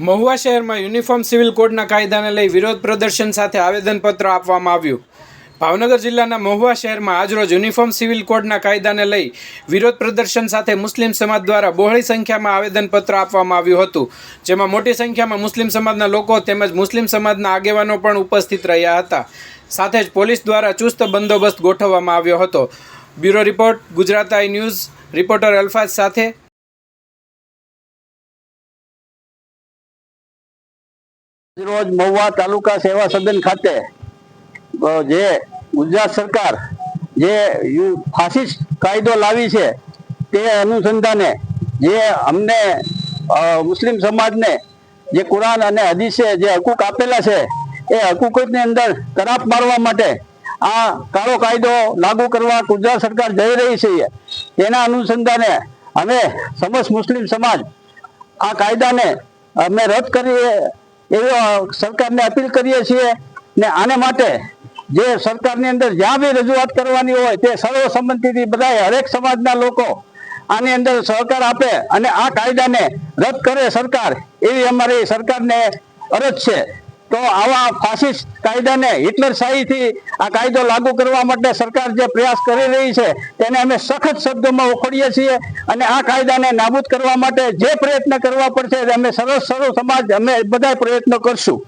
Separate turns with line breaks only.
મહુવા શહેરમાં uniform civil કોડના કાયદાને લઈ વિરોધ પ્રદર્શન સાથે આવેદનપત્ર આપવામાં આવ્યું. ભાવનગર જિલ્લાના મહુવા શહેરમાં આજરોજ યુનિફોર્મ સિવિલ કોડના કાયદાને લઈ વિરોધ પ્રદર્શન સાથે મુસ્લિમ સમાજ દ્વારા બહોળી સંખ્યામાં આવેદનપત્ર આપવામાં આવ્યું હતું. જેમાં મોટી સંખ્યામાં મુસ્લિમ સમાજના લોકો તેમજ મુસ્લિમ સમાજના આગેવાનો પણ ઉપસ્થિત રહ્યા હતા. સાથે જ પોલીસ દ્વારા ચુસ્ત બંદોબસ્ત ગોઠવવામાં આવ્યો હતો. Bureau report, Gujarat I news, reporter Alfaz સાથે
રોજ મહુવા તાલુકા સેવા સદન ખાતે જે ગુજરાત સરકાર જે ફાસિસ્ટ કાયદો લાવી છે, તે અનુસંધાને જે અમને મુસ્લિમ સમાજને જે કુરાન અને હદીસે જે હકુક આપેલા છે, એ હકુકતની અંદર તરાપ મારવા માટે આ કાળો કાયદો લાગુ કરવા ગુજરાત સરકાર જઈ રહી છે. તેના અનુસંધાને અમે સમસ્ત મુસ્લિમ સમાજ આ કાયદાને અમે રદ કરીએ એવી સરકારને અપીલ કરીએ છીએ ને આને માટે જે સરકારની અંદર જ્યાં બી રજૂઆત કરવાની હોય તે સર્વસંમતિથી બધા હરેક સમાજના લોકો આની અંદર સહકાર આપે અને આ કાયદાને રદ કરે સરકાર, એવી અમારી સરકારને અરજ છે. તો આવા ફાસિસ્ટ કાયદાને હિટલર શાહીથી આ કાયદો લાગુ કરવા માટે સરકાર જે પ્રયાસ કરી રહી છે, તેને અમે સખત શબ્દોમાં ઉખડીએ છીએ અને આ કાયદાને નાબૂદ કરવા માટે જે પ્રયત્ન કરવા પડશે, અમે સરસ સરસ સમાજ, અમે બધા પ્રયત્નો કરશું.